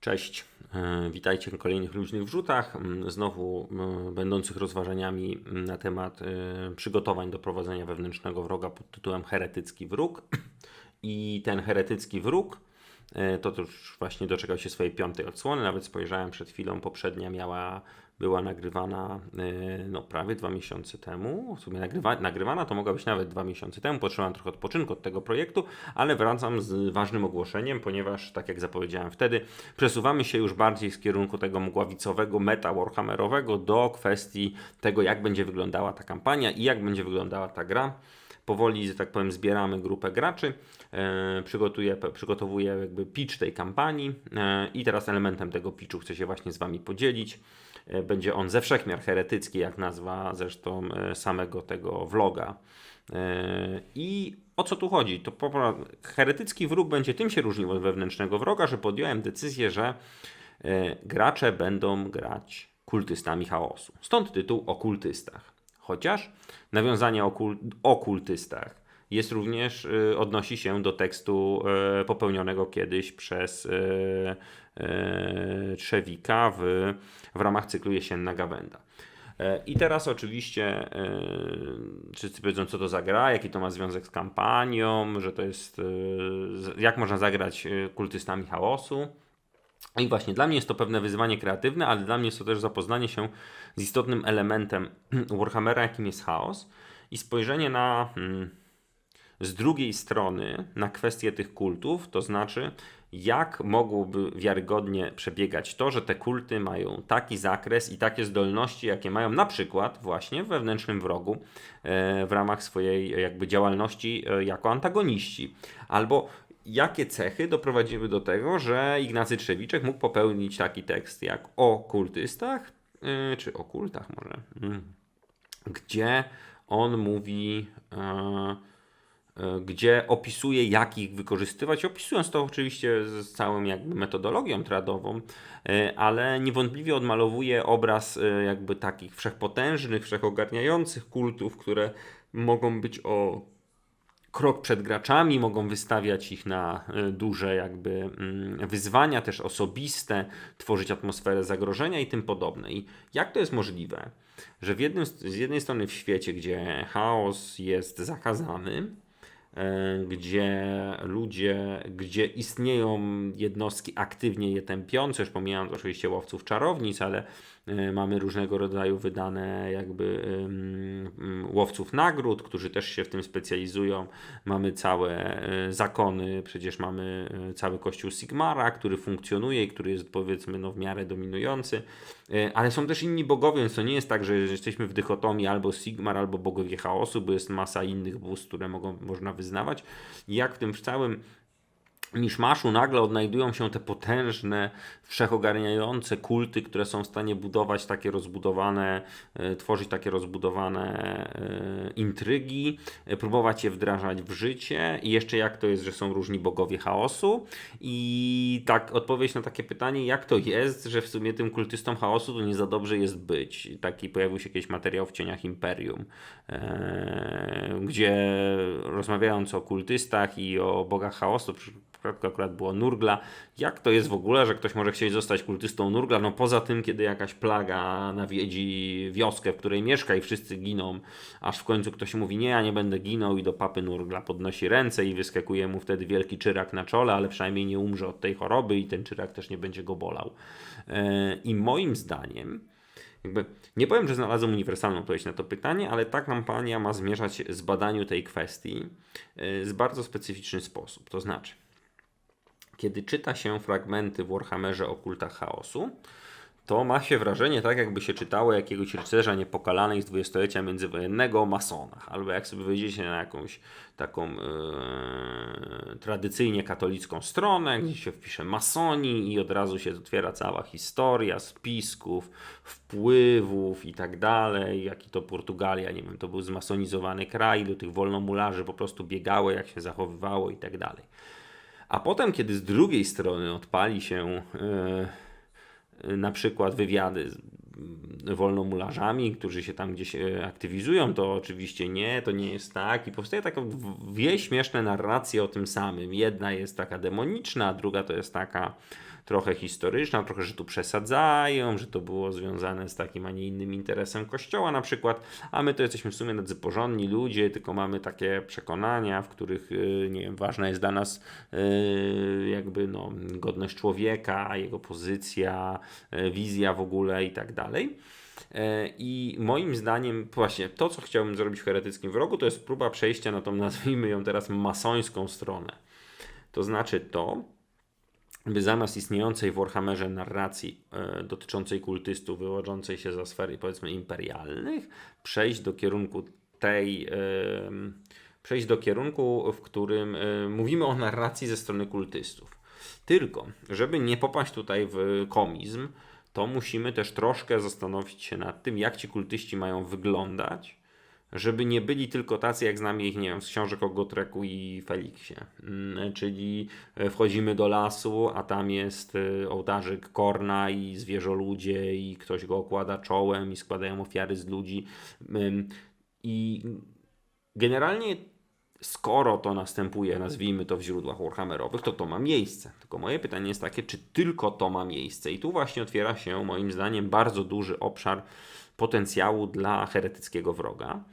Cześć, e, witajcie na kolejnych luźnych wrzutach, znowu będących rozważaniami na temat e, przygotowań do prowadzenia wewnętrznego wroga pod tytułem Heretycki Wróg. I ten heretycki wróg e, to już właśnie doczekał się swojej piątej odsłony, nawet spojrzałem przed chwilą, poprzednia miała, była nagrywana e, no, prawie dwa miesiące temu, w sumie nagrywa, nagrywana to mogła być nawet dwa miesiące temu, potrzebowałem trochę odpoczynku od tego projektu, ale wracam z ważnym ogłoszeniem, ponieważ tak jak zapowiedziałem wtedy, przesuwamy się już bardziej z kierunku tego mgławicowego, meta warhammerowego do kwestii tego, jak będzie wyglądała ta kampania i jak będzie wyglądała ta gra powoli, że tak powiem, zbieramy grupę graczy, e, przygotuję, przygotowuję jakby pitch tej kampanii e, i teraz elementem tego pitchu chcę się właśnie z Wami podzielić. E, będzie on ze wszechmiar heretycki, jak nazwa zresztą samego tego vloga. I o co tu chodzi? To heretycki wróg będzie tym się różnił od wewnętrznego wroga, że podjąłem decyzję, że gracze będą grać kultystami chaosu. Stąd tytuł o kultystach. Chociaż nawiązanie o, kul- o kultystach jest również, y, odnosi się do tekstu y, popełnionego kiedyś przez y, y, Trzewika w, w ramach cyklu Jesienna Gawenda. E, I teraz oczywiście yy, wszyscy powiedzą, co to za gra, jaki to ma związek z kampanią, że to jest, y, jak można zagrać y, kultystami chaosu. I właśnie dla mnie jest to pewne wyzwanie kreatywne, ale dla mnie jest to też zapoznanie się z istotnym elementem Warhammera, jakim jest chaos i spojrzenie na hmm, z drugiej strony na kwestię tych kultów, to znaczy jak mogłoby wiarygodnie przebiegać to, że te kulty mają taki zakres i takie zdolności, jakie mają na przykład właśnie w wewnętrznym wrogu e, w ramach swojej jakby działalności e, jako antagoniści. Albo jakie cechy doprowadziły do tego, że Ignacy Trzewiczek mógł popełnić taki tekst jak o kultystach, e, czy o kultach może, mm, gdzie on mówi, e, e, gdzie opisuje, jak ich wykorzystywać, opisując to oczywiście z całą jakby metodologią tradową, e, ale niewątpliwie odmalowuje obraz jakby takich wszechpotężnych, wszechogarniających kultów, które mogą być o krok przed graczami, mogą wystawiać ich na e, duże jakby mm, wyzwania, też osobiste, tworzyć atmosferę zagrożenia i tym podobne. I jak to jest możliwe, że w jednym, z jednej strony w świecie, gdzie chaos jest zakazany, e, gdzie ludzie, gdzie istnieją jednostki aktywnie je tępiące, już pomijając oczywiście łowców czarownic, ale mamy różnego rodzaju wydane jakby łowców nagród, którzy też się w tym specjalizują. Mamy całe e, zakony, przecież mamy e, cały kościół Sigmara, który funkcjonuje i który jest powiedzmy no, w miarę dominujący, ale są też inni bogowie, więc to nie jest tak, że jesteśmy w dychotomii albo Sigmar, albo bogowie chaosu, bo jest masa innych bóstw, które mogą, można wyznawać. I jak w tym całym miszmaszu nagle odnajdują się te potężne, wszechogarniające kulty, które są w stanie budować takie rozbudowane, e, tworzyć takie rozbudowane e, intrygi, e, próbować je wdrażać w życie i jeszcze jak to jest, że są różni bogowie chaosu i tak odpowiedź na takie pytanie, jak to jest, że w sumie tym kultystom chaosu to nie za dobrze jest być. Taki pojawił się kiedyś materiał w cieniach Imperium, gdzie rozmawiając o kultystach i o bogach chaosu, przypadku akurat było Nurgla. Jak to jest w ogóle, że ktoś może chcieć zostać kultystą Nurgla? No poza tym, kiedy jakaś plaga nawiedzi wioskę, w której mieszka i wszyscy giną, aż w końcu ktoś mówi, nie, ja nie będę ginął i do papy Nurgla podnosi ręce i wyskakuje mu wtedy wielki czyrak na czole, ale przynajmniej nie umrze od tej choroby i ten czyrak też nie będzie go bolał. E, I moim zdaniem jakby nie powiem, że znalazłem uniwersalną odpowiedź na to pytanie, ale ta kampania ma zmierzać z badaniu tej kwestii y, w bardzo specyficzny sposób. To znaczy, kiedy czyta się fragmenty w Warhammerze o kultach chaosu, to ma się wrażenie, tak jakby się czytało jakiegoś rycerza niepokalanej z dwudziestolecia międzywojennego o masonach, albo jak sobie wejdziecie na jakąś taką e, tradycyjnie katolicką stronę, gdzie się wpisze masoni i od razu się otwiera cała historia spisków, wpływów i tak dalej, jaki to Portugalia, nie wiem, to był zmasonizowany kraj, do tych wolnomularzy po prostu biegało, jak się zachowywało i tak dalej. A potem, kiedy z drugiej strony odpali się e, na przykład wywiady mm, wolnomularzami, którzy się tam gdzieś e, aktywizują, to oczywiście nie, to nie jest tak i powstaje taka dwie śmieszne narracje o tym samym. Jedna jest taka demoniczna, a druga to jest taka trochę historyczna, trochę, że tu przesadzają, że to było związane z takim, a nie innym interesem Kościoła na przykład, a my to jesteśmy w sumie nadzy porządni ludzie, tylko mamy takie przekonania, w których, y, nie wiem, ważna jest dla nas y, jakby no, godność człowieka, jego pozycja, y, wizja w ogóle i tak dalej. I moim zdaniem, właśnie to, co chciałbym zrobić w heretyckim wrogu, to jest próba przejścia na tą, nazwijmy ją teraz, masońską stronę. To znaczy to, by zamiast istniejącej w Warhammerze narracji e, dotyczącej kultystów wywodzącej się za sfery powiedzmy imperialnych, przejść do kierunku tej, e, przejść do kierunku, w którym e, mówimy o narracji ze strony kultystów. Tylko, żeby nie popaść tutaj w komizm, to musimy też troszkę zastanowić się nad tym, jak ci kultyści mają wyglądać, żeby nie byli tylko tacy, jak znamy ich, nie wiem, z książek o Gotreku i Feliksie. Mm, czyli e, wchodzimy do lasu, a tam jest e, ołtarzyk Korna i zwierzoludzie i ktoś go okłada czołem i składają ofiary z ludzi. I generalnie skoro to następuje, nazwijmy to w źródłach Warhammerowych, to to ma miejsce. Tylko moje pytanie jest takie, czy tylko to ma miejsce? I tu właśnie otwiera się moim zdaniem bardzo duży obszar potencjału dla heretyckiego wroga.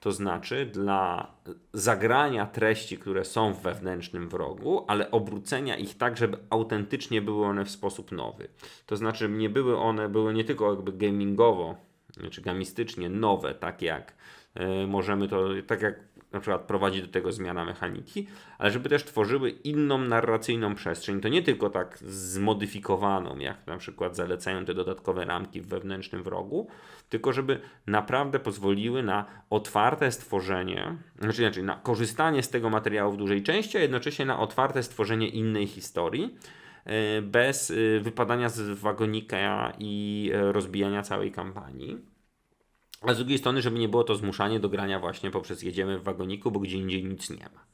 To znaczy dla zagrania treści, które są w wewnętrznym wrogu, ale obrócenia ich tak, żeby autentycznie były one w sposób nowy. To znaczy nie były one, były nie tylko jakby gamingowo, czy znaczy gamistycznie nowe, tak jak y, możemy to, tak jak na przykład prowadzi do tego zmiana mechaniki, ale żeby też tworzyły inną narracyjną przestrzeń. To nie tylko tak zmodyfikowaną, jak na przykład zalecają te dodatkowe ramki w wewnętrznym wrogu, tylko żeby naprawdę pozwoliły na otwarte stworzenie, znaczy na korzystanie z tego materiału w dużej części, a jednocześnie na otwarte stworzenie innej historii e, bez e, wypadania z wagonika i e, rozbijania całej kampanii. A z drugiej strony, żeby nie było to zmuszanie do grania właśnie poprzez jedziemy w wagoniku, bo gdzie indziej nic nie ma.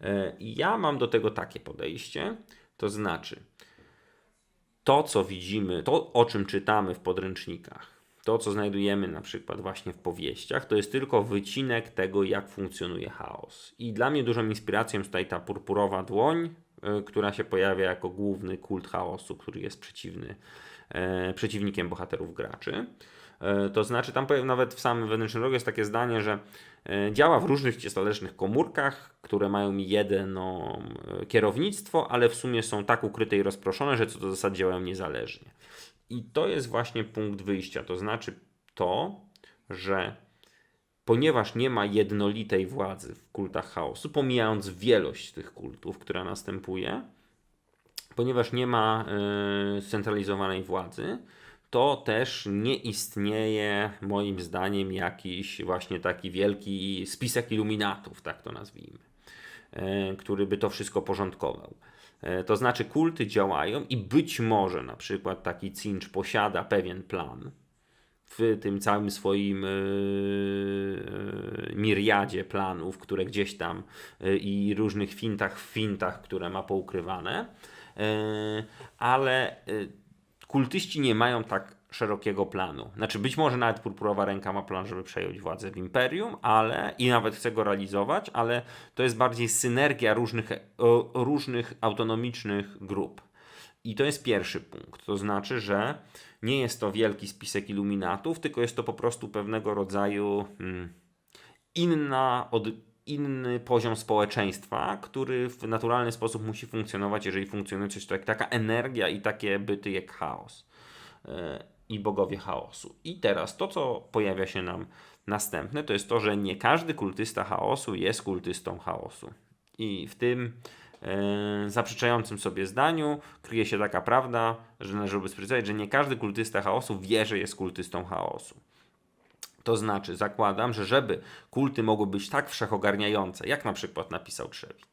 E, ja mam do tego takie podejście, to znaczy to, co widzimy, to, o czym czytamy w podręcznikach, to, co znajdujemy na przykład właśnie w powieściach, to jest tylko wycinek tego, jak funkcjonuje chaos. I dla mnie dużą inspiracją jest tutaj ta purpurowa dłoń, e, która się pojawia jako główny kult chaosu, który jest przeciwny, e, przeciwnikiem bohaterów graczy. E, to znaczy, tam nawet w samym wewnętrznym rogu jest takie zdanie, że e, działa w różnych ciestolecznych komórkach, które mają jedno e, kierownictwo, ale w sumie są tak ukryte i rozproszone, że co do zasad działają niezależnie. I to jest właśnie punkt wyjścia. To znaczy to, że ponieważ nie ma jednolitej władzy w kultach chaosu, pomijając wielość tych kultów, która następuje, ponieważ nie ma scentralizowanej władzy, to też nie istnieje moim zdaniem jakiś właśnie taki wielki spisek iluminatów, tak to nazwijmy, e, który by to wszystko porządkował. E, to znaczy kulty działają i być może na przykład taki cinch posiada pewien plan w tym całym swoim yy, miriadzie planów, które gdzieś tam i różnych fintach w fintach, które ma poukrywane, ale kultyści nie mają tak szerokiego planu. Znaczy, być może nawet purpurowa ręka ma plan, żeby przejąć władzę w imperium, ale i nawet chce go realizować, ale to jest bardziej synergia różnych, różnych autonomicznych grup. I to jest pierwszy punkt. To znaczy, że nie jest to wielki spisek iluminatów, tylko jest to po prostu pewnego rodzaju hmm, inna od, inny poziom społeczeństwa, który w naturalny sposób musi funkcjonować, jeżeli funkcjonuje coś tak, taka energia i takie byty jak chaos e, i bogowie chaosu. I teraz to, co pojawia się nam następne, to jest to, że nie każdy kultysta chaosu jest kultystą chaosu. I w tym e, zaprzeczającym sobie zdaniu kryje się taka prawda, że należy ubezpieczać, że nie każdy kultysta chaosu wie, że jest kultystą chaosu. To znaczy, zakładam, że żeby kulty mogły być tak wszechogarniające, jak na przykład napisał Trzewik,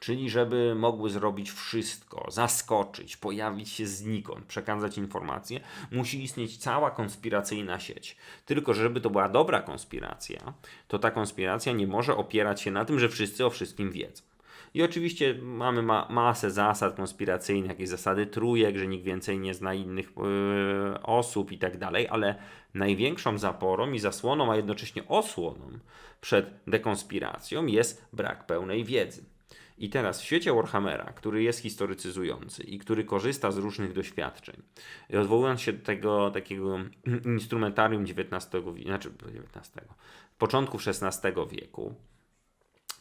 czyli żeby mogły zrobić wszystko, zaskoczyć, pojawić się znikąd, przekazać informacje, musi istnieć cała konspiracyjna sieć. Tylko, żeby to była dobra konspiracja, to ta konspiracja nie może opierać się na tym, że wszyscy o wszystkim wiedzą. I oczywiście mamy ma masę zasad konspiracyjnych, jakieś zasady trójek, że nikt więcej nie zna innych yy, osób i tak dalej, ale największą zaporą i zasłoną, a jednocześnie osłoną przed dekonspiracją jest brak pełnej wiedzy. I teraz w świecie Warhammera, który jest historycyzujący i który korzysta z różnych doświadczeń, odwołując się do tego takiego instrumentarium XIX, znaczy XIX, początków XVI wieku,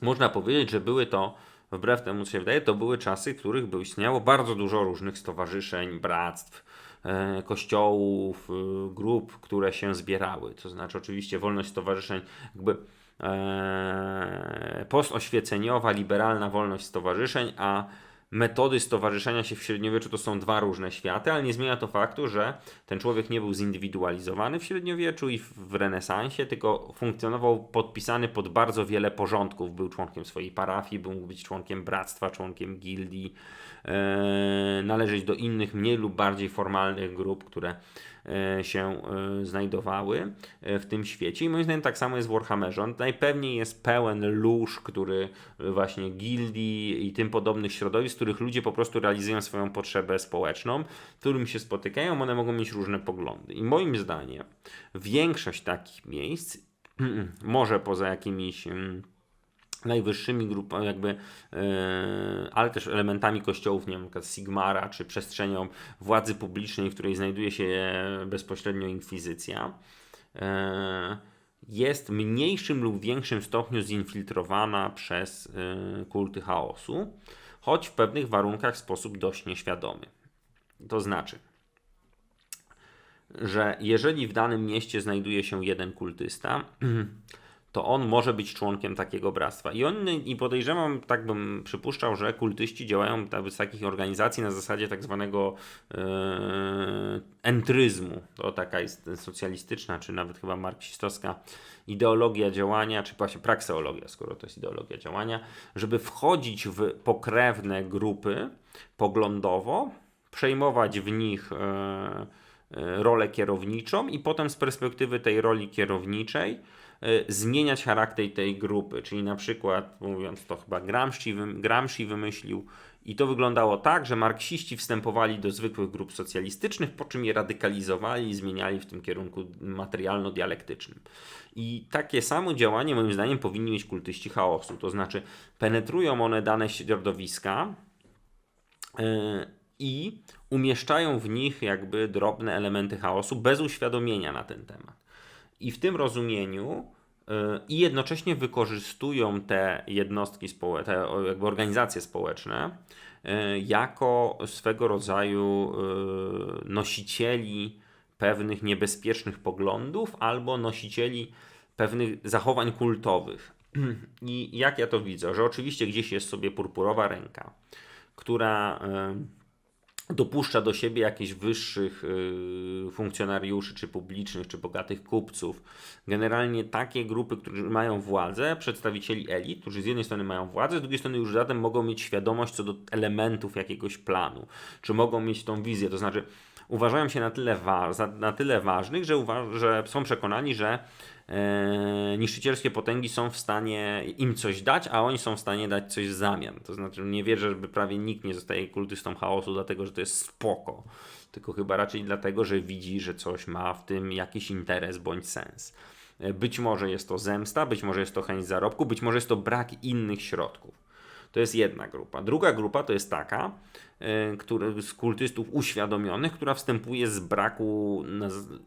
można powiedzieć, że były to, wbrew temu co się wydaje, to były czasy, w których istniało bardzo dużo różnych stowarzyszeń, bractw, e, kościołów, e, grup, które się zbierały. To znaczy, oczywiście, wolność stowarzyszeń, jakby e, postoświeceniowa, liberalna wolność stowarzyszeń, a metody stowarzyszenia się w średniowieczu to są dwa różne światy, ale nie zmienia to faktu, że ten człowiek nie był zindywidualizowany w średniowieczu i w renesansie, tylko funkcjonował podpisany pod bardzo wiele porządków. Był członkiem swojej parafii, był mógł być członkiem bractwa, członkiem gildii, e, należeć do innych mniej lub bardziej formalnych grup, które się e, znajdowały e, w tym świecie. I moim zdaniem tak samo jest w Warhammerze. On najpewniej jest pełen lóż, który właśnie gildii i tym podobnych środowisk, w których ludzie po prostu realizują swoją potrzebę społeczną, w którym się spotykają, one mogą mieć różne poglądy. I moim zdaniem większość takich miejsc, może poza jakimiś mm, najwyższymi grupami, jakby, yy, ale też elementami kościołów, nie wiem, Sigmara, czy przestrzenią władzy publicznej, w której znajduje się bezpośrednio inkwizycja, yy, jest w mniejszym lub większym stopniu zinfiltrowana przez yy, kulty chaosu, choć w pewnych warunkach w sposób dość nieświadomy. To znaczy, że jeżeli w danym mieście znajduje się jeden kultysta, to on może być członkiem takiego bractwa. I on, i podejrzewam, tak bym przypuszczał, że kultyści działają w takich organizacji na zasadzie tak zwanego e, entryzmu. To taka jest socjalistyczna, czy nawet chyba marksistowska ideologia działania, czy właśnie prakseologia, skoro to jest ideologia działania, żeby wchodzić w pokrewne grupy poglądowo, przejmować w nich e rolę kierowniczą i potem z perspektywy tej roli kierowniczej zmieniać charakter tej grupy. Czyli na przykład, mówiąc to chyba Gramsci, Gramsci wymyślił, i to wyglądało tak, że marksiści wstępowali do zwykłych grup socjalistycznych, po czym je radykalizowali i zmieniali w tym kierunku materialno-dialektycznym. I takie samo działanie, moim zdaniem, powinni mieć kultyści chaosu. To znaczy, penetrują one dane środowiska yy, i umieszczają w nich jakby drobne elementy chaosu bez uświadomienia na ten temat. I w tym rozumieniu i jednocześnie wykorzystują te jednostki te jakby organizacje społeczne y, jako swego rodzaju y, nosicieli pewnych niebezpiecznych poglądów albo nosicieli pewnych zachowań kultowych. I jak ja to widzę, że oczywiście gdzieś jest sobie purpurowa ręka, która dopuszcza do siebie jakichś wyższych y, funkcjonariuszy, czy publicznych, czy bogatych kupców. Generalnie takie grupy, które mają władzę, przedstawicieli elit, którzy z jednej strony mają władzę, z drugiej strony już zatem mogą mieć świadomość co do elementów jakiegoś planu, czy mogą mieć tą wizję, to znaczy uważają się na tyle, wa- na tyle ważnych, że, że są przekonani, że e, niszczycielskie potęgi są w stanie im coś dać, a oni są w stanie dać coś w zamian. To znaczy nie wierzę, żeby prawie nikt nie zostaje kultystą chaosu, dlatego że to jest spoko. Tylko chyba raczej dlatego, że widzi, że coś ma w tym jakiś interes bądź sens. E, być może jest to zemsta, być może jest to chęć zarobku, być może jest to brak innych środków. To jest jedna grupa. Druga grupa to jest taka, e, który, z kultystów uświadomionych, która wstępuje z braku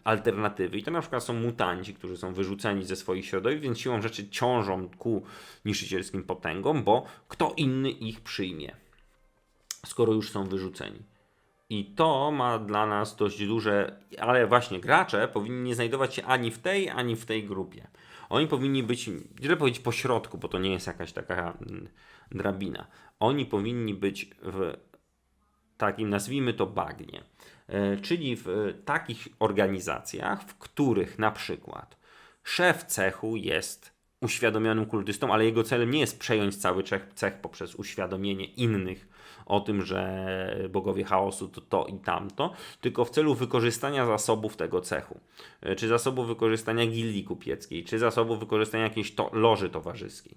alternatywy. I to na przykład są mutanci, którzy są wyrzuceni ze swoich środowisk, więc siłą rzeczy ciążą ku niszczycielskim potęgom, bo kto inny ich przyjmie, skoro już są wyrzuceni. I to ma dla nas dość duże, ale właśnie gracze powinni nie znajdować się ani w tej, ani w tej grupie. Oni powinni być, źle powiedzieć, po środku, bo to nie jest jakaś taka mm, drabina. Oni powinni być w takim, nazwijmy to bagnie, e, czyli w takich organizacjach, w których na przykład szef cechu jest uświadomionym kultystą, ale jego celem nie jest przejąć cały cech poprzez uświadomienie innych o tym, że bogowie chaosu to to i tamto, tylko w celu wykorzystania zasobów tego cechu, e, czy zasobów wykorzystania gildii kupieckiej, czy zasobów wykorzystania jakiejś to, loży towarzyskiej.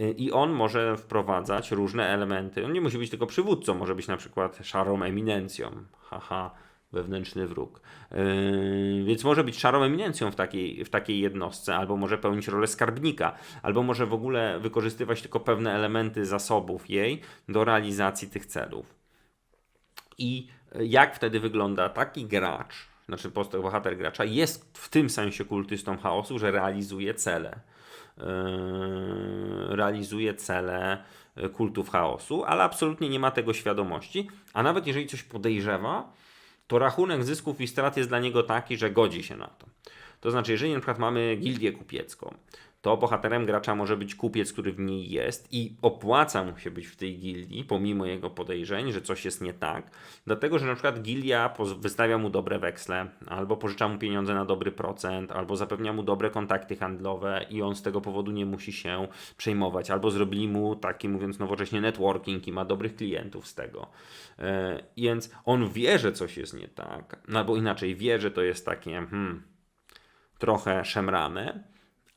Y, I on może wprowadzać różne elementy. On nie musi być tylko przywódcą, może być na przykład szarą eminencją. Haha, wewnętrzny wróg. Yy, więc może być szarą eminencją w takiej, w takiej jednostce, albo może pełnić rolę skarbnika, albo może w ogóle wykorzystywać tylko pewne elementy zasobów jej do realizacji tych celów. I jak wtedy wygląda taki gracz, znaczy postać bohater gracza, jest w tym sensie kultystą chaosu, że realizuje cele. Yy, realizuje cele kultów chaosu, ale absolutnie nie ma tego świadomości, a nawet jeżeli coś podejrzewa, to rachunek zysków i strat jest dla niego taki, że godzi się na to. To znaczy, jeżeli na przykład mamy gildię kupiecką, to bohaterem gracza może być kupiec, który w niej jest i opłaca mu się być w tej gildii, pomimo jego podejrzeń, że coś jest nie tak, dlatego że na przykład gildia wystawia mu dobre weksle, albo pożycza mu pieniądze na dobry procent, albo zapewnia mu dobre kontakty handlowe i on z tego powodu nie musi się przejmować, albo zrobili mu taki, mówiąc nowocześnie, networking i ma dobrych klientów z tego. Yy, więc on wie, że coś jest nie tak, albo inaczej wie, że to jest takie hmm, trochę szemrane,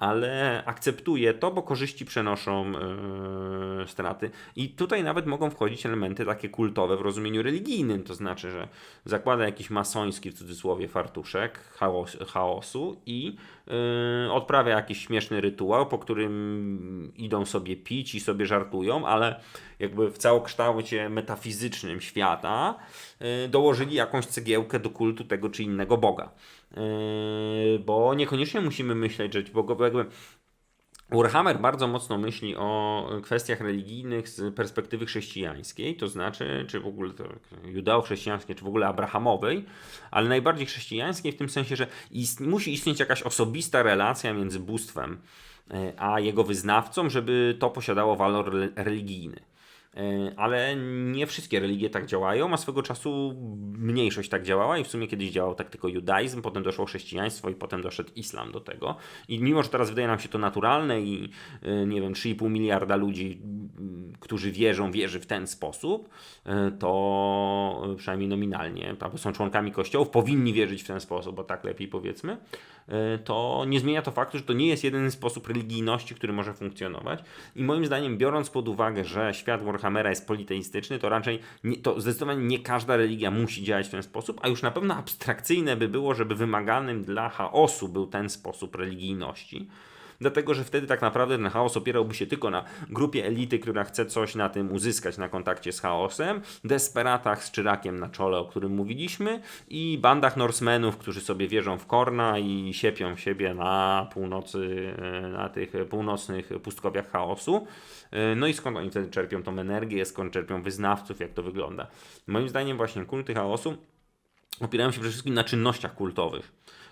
ale akceptuje to, bo korzyści przenoszą yy, straty. I tutaj nawet mogą wchodzić elementy takie kultowe w rozumieniu religijnym, to znaczy, że zakłada jakiś masoński w cudzysłowie fartuszek chaos, chaosu i yy, odprawia jakiś śmieszny rytuał, po którym idą sobie pić i sobie żartują, ale jakby w całokształcie metafizycznym świata yy, dołożyli jakąś cegiełkę do kultu tego czy innego Boga. Yy, bo niekoniecznie musimy myśleć, że bo jakby Warhammer bardzo mocno myśli o kwestiach religijnych z perspektywy chrześcijańskiej, to znaczy, czy w ogóle judeo-chrześcijańskiej, czy w ogóle abrahamowej, ale najbardziej chrześcijańskiej w tym sensie, że musi istnieć jakaś osobista relacja między bóstwem yy, a jego wyznawcą, żeby to posiadało walor religijny. E, ale nie wszystkie religie tak działają, a swego czasu mniejszość tak działała i w sumie kiedyś działał tak tylko judaizm, potem doszło chrześcijaństwo i potem doszedł islam do tego. I mimo, że teraz wydaje nam się to naturalne i e, nie wiem, 3,5 miliarda ludzi, którzy wierzą, wierzy w ten sposób, e, to przynajmniej nominalnie, albo są członkami kościołów, powinni wierzyć w ten sposób, bo tak lepiej powiedzmy, to nie zmienia to faktu, że to nie jest jeden sposób religijności, który może funkcjonować. I moim zdaniem, biorąc pod uwagę, że świat Warhammera jest politeistyczny, to raczej nie, to zdecydowanie nie każda religia musi działać w ten sposób, a już na pewno abstrakcyjne by było, żeby wymaganym dla chaosu był ten sposób religijności dlatego że wtedy tak naprawdę ten chaos opierałby się tylko na grupie elity, która chce coś na tym uzyskać na kontakcie z chaosem, desperatach z Czyrakiem na czole, o którym mówiliśmy i bandach Norsemenów, którzy sobie wierzą w Korna i siepią siebie na północy, e, na tych północnych pustkowiach chaosu. E, no i skąd oni wtedy czerpią tą energię, skąd czerpią wyznawców, jak to wygląda. Moim zdaniem właśnie kulty chaosu opierają się przede wszystkim na czynnościach kultowych.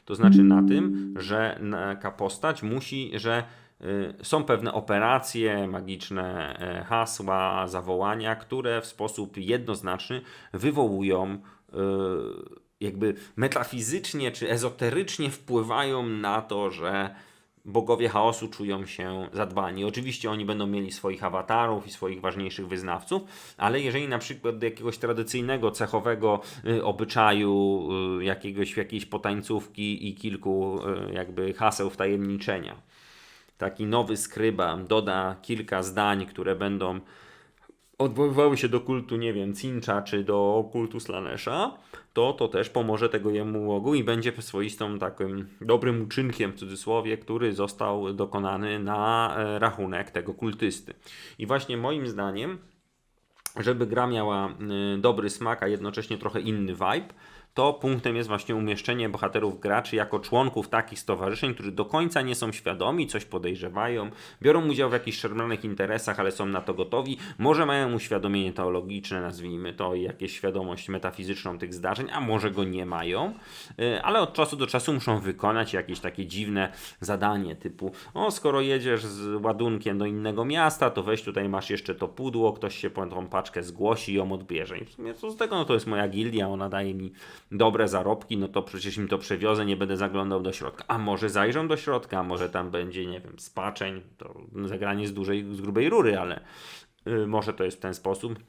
To znaczy na tym, że taka postać musi, że y, są pewne operacje, magiczne e, hasła, zawołania, które w sposób jednoznaczny wywołują y, jakby metafizycznie czy ezoterycznie wpływają na to, że bogowie chaosu czują się zadbani. Oczywiście oni będą mieli swoich awatarów i swoich ważniejszych wyznawców, ale jeżeli na przykład do jakiegoś tradycyjnego, cechowego y, obyczaju, y, jakiegoś, jakiejś potańcówki i kilku y, jakby haseł wtajemniczenia, taki nowy skryba doda kilka zdań, które będą odwoływały się do kultu, nie wiem, Cincha czy do kultu Slanesha, to to też pomoże tego jemu łogu i będzie swoistą takim dobrym uczynkiem w cudzysłowie, który został dokonany na e, rachunek tego kultysty. I właśnie moim zdaniem, żeby gra miała dobry smak, a jednocześnie trochę inny vibe, to punktem jest właśnie umieszczenie bohaterów graczy jako członków takich stowarzyszeń, którzy do końca nie są świadomi, coś podejrzewają, biorą udział w jakichś szermionych interesach, ale są na to gotowi, może mają uświadomienie teologiczne, nazwijmy to, i jakieś świadomość metafizyczną tych zdarzeń, a może go nie mają, y, ale od czasu do czasu muszą wykonać jakieś takie dziwne zadanie typu, o skoro jedziesz z ładunkiem do innego miasta, to weź tutaj masz jeszcze to pudło, ktoś się po tą paczkę zgłosi i ją odbierze. I w sumie co z tego, no to jest moja gildia, ona daje mi dobre zarobki, no to przecież im to przewiozę, nie będę zaglądał do środka. A może zajrzą do środka, może tam będzie, nie wiem, spaczeń, to zagranie z dużej, z grubej rury, ale yy, może to jest w ten sposób.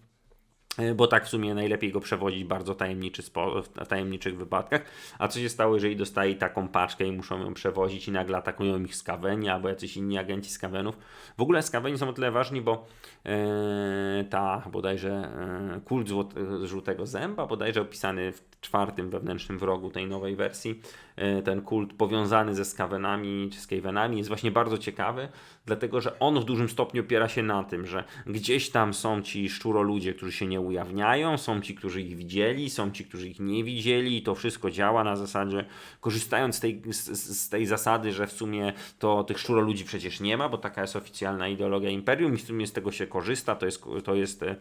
E, bo tak w sumie najlepiej go przewodzić bardzo tajemniczy spo, w tajemniczych wypadkach. A co się stało, jeżeli dostali taką paczkę i muszą ją przewozić i nagle atakują ich skaweni albo jacyś inni agenci skawenów? W ogóle skaweni są o tyle ważni, bo e, ta bodajże e, kult złot, żółtego zęba, bodajże opisany w czwartym wewnętrznym wrogu tej nowej wersji, e, ten kult powiązany ze skawenami czy skavenami jest właśnie bardzo ciekawy, dlatego że on w dużym stopniu opiera się na tym, że gdzieś tam są ci szczuroludzie, którzy się nie ujawniają, są ci, którzy ich widzieli, są ci, którzy ich nie widzieli i to wszystko działa na zasadzie, korzystając z tej, z, z tej zasady, że w sumie to tych szczuroludzi przecież nie ma, bo taka jest oficjalna ideologia imperium i w sumie z tego się korzysta, to jest, to jest e,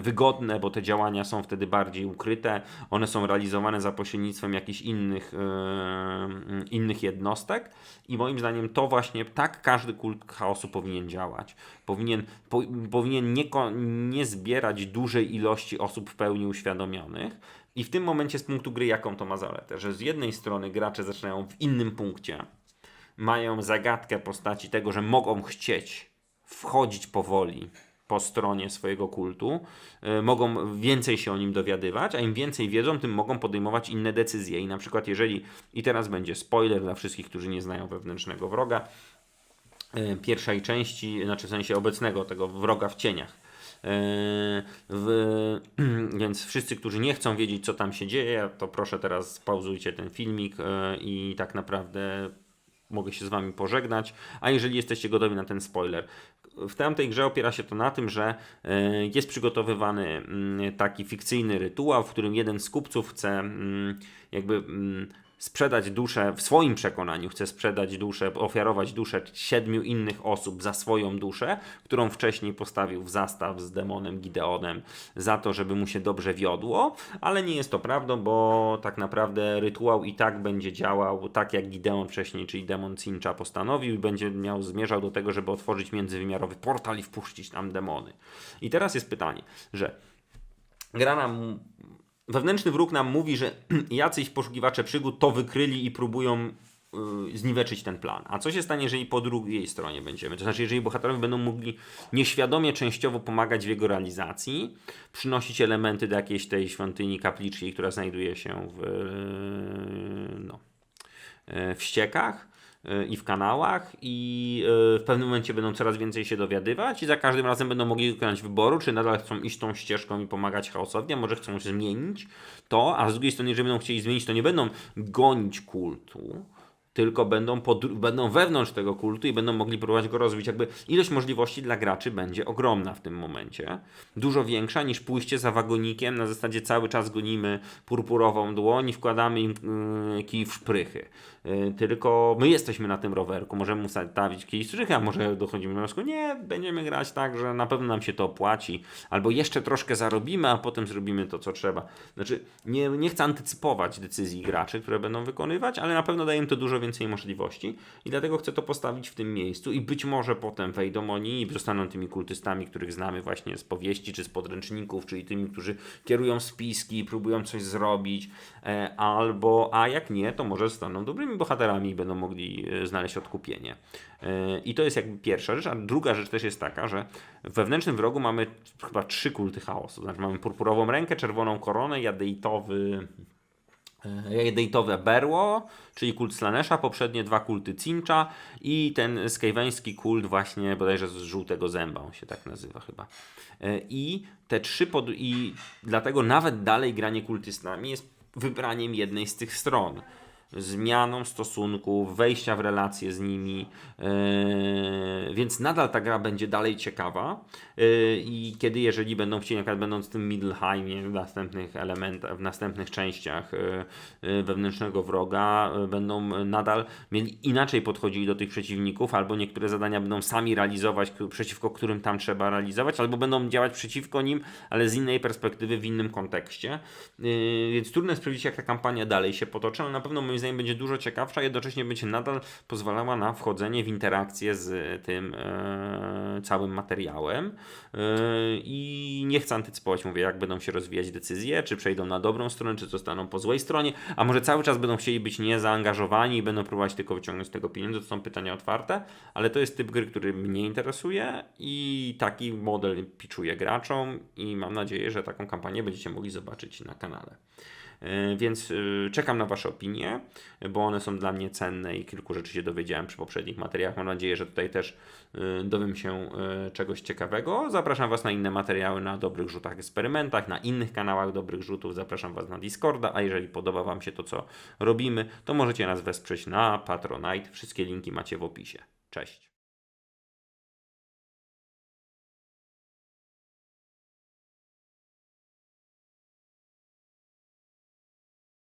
wygodne, bo te działania są wtedy bardziej ukryte, one są realizowane za pośrednictwem jakichś innych, yy, innych jednostek i moim zdaniem to właśnie tak każdy kult chaosu powinien działać. Powinien, po, powinien nie, nie zbierać dużej ilości osób w pełni uświadomionych. I w tym momencie z punktu gry jaką to ma zaletę? Że z jednej strony gracze zaczynają w innym punkcie, mają zagadkę postaci tego, że mogą chcieć wchodzić powoli po stronie swojego kultu, y, mogą więcej się o nim dowiadywać, a im więcej wiedzą, tym mogą podejmować inne decyzje. I na przykład, jeżeli, i teraz będzie spoiler dla wszystkich, którzy nie znają wewnętrznego wroga, y, pierwszej części, znaczy w sensie obecnego tego wroga w cieniach. Y, w, więc wszyscy, którzy nie chcą wiedzieć, co tam się dzieje, to proszę teraz pauzujcie ten filmik i tak naprawdę mogę się z Wami pożegnać. A jeżeli jesteście gotowi na ten spoiler, w tamtej grze opiera się to na tym, że e, jest przygotowywany mm, taki fikcyjny rytuał, w którym jeden z kupców chce mm, jakby mm, sprzedać duszę, w swoim przekonaniu chce sprzedać duszę, ofiarować duszę siedmiu innych osób za swoją duszę, którą wcześniej postawił w zastaw z demonem Gideonem za to, żeby mu się dobrze wiodło, ale nie jest to prawdą, bo tak naprawdę rytuał i tak będzie działał tak jak Gideon wcześniej, czyli demon Cincha postanowił i będzie miał, zmierzał do tego, żeby otworzyć międzywymiarowy portal i wpuścić tam demony. I teraz jest pytanie, że gra nam wewnętrzny wróg nam mówi, że jacyś poszukiwacze przygód to wykryli i próbują y, zniweczyć ten plan. A co się stanie, jeżeli po drugiej stronie będziemy? To znaczy, jeżeli bohaterowie będą mogli nieświadomie, częściowo pomagać w jego realizacji, przynosić elementy do jakiejś tej świątyni kaplicznej, która znajduje się w, y, no, y, w ściekach, i w kanałach i e, w pewnym momencie będą coraz więcej się dowiadywać i za każdym razem będą mogli dokonać wyboru, czy nadal chcą iść tą ścieżką i pomagać chaosowi, a może chcą zmienić to, a z drugiej strony, jeżeli będą chcieli zmienić, to nie będą gonić kultu, tylko będą, pod, będą wewnątrz tego kultu i będą mogli próbować go rozwijać. Jakby ilość możliwości dla graczy będzie ogromna w tym momencie. Dużo większa niż pójście za wagonikiem. Na zasadzie cały czas gonimy purpurową dłoń i wkładamy im yy, kij w szprychy. Yy, tylko my jesteśmy na tym rowerku. Możemy ustawić kij w szprychy, a może dochodzimy do wniosku, nie, będziemy grać tak, że na pewno nam się to opłaci. Albo jeszcze troszkę zarobimy, a potem zrobimy to, co trzeba. Znaczy, nie, nie chcę antycypować decyzji graczy, które będą wykonywać, ale na pewno daje im to dużo więcej więcej możliwości i dlatego chcę to postawić w tym miejscu i być może potem wejdą oni i zostaną tymi kultystami, których znamy właśnie z powieści czy z podręczników, czyli tymi, którzy kierują spiski, próbują coś zrobić, e, albo, a jak nie, to może zostaną dobrymi bohaterami i będą mogli e, znaleźć odkupienie. E, I to jest jakby pierwsza rzecz, a druga rzecz też jest taka, że w wewnętrznym wrogu mamy chyba trzy kulty chaosu. Znaczy mamy purpurową rękę, czerwoną koronę, jadeitowy Dejtowe berło, czyli kult Slanesha, poprzednie dwa kulty Cincha i ten skaveński kult właśnie bodajże z żółtego zęba, on się tak nazywa chyba. E, I te trzy pod... i dlatego nawet dalej granie kultystami jest wybraniem jednej z tych stron zmianą stosunków, wejścia w relacje z nimi, yy, więc nadal ta gra będzie dalej ciekawa yy, i kiedy, jeżeli będą chcieli, przykład będąc w tym Middelheimie w następnych elementach, w następnych częściach yy, wewnętrznego wroga, będą nadal mieli inaczej podchodzili do tych przeciwników, albo niektóre zadania będą sami realizować, przeciwko którym tam trzeba realizować, albo będą działać przeciwko nim, ale z innej perspektywy, w innym kontekście, więc trudno jest przewidzieć, jak ta kampania dalej się potoczy, ale na pewno moim moim zdaniem będzie dużo ciekawsza, jednocześnie będzie nadal pozwalała na wchodzenie w interakcję z tym e, całym materiałem. E, I nie chcę antycypować, mówię, jak będą się rozwijać decyzje, czy przejdą na dobrą stronę, czy zostaną po złej stronie, a może cały czas będą chcieli być niezaangażowani i będą próbować tylko wyciągnąć z tego pieniądze. To są pytania otwarte, ale to jest typ gry, który mnie interesuje i taki model pitchuję graczom i mam nadzieję, że taką kampanię będziecie mogli zobaczyć na kanale. E, Więc y, czekam na Wasze opinie, bo one są dla mnie cenne i kilku rzeczy się dowiedziałem przy poprzednich materiałach. Mam nadzieję, że tutaj też y, dowiem się czegoś ciekawego. Zapraszam Was na inne materiały na dobrych rzutach, eksperymentach, na innych kanałach dobrych rzutów. Zapraszam Was na Discorda, a jeżeli podoba Wam się to, co robimy, to możecie nas wesprzeć na Patronite. Wszystkie linki macie w opisie. Cześć.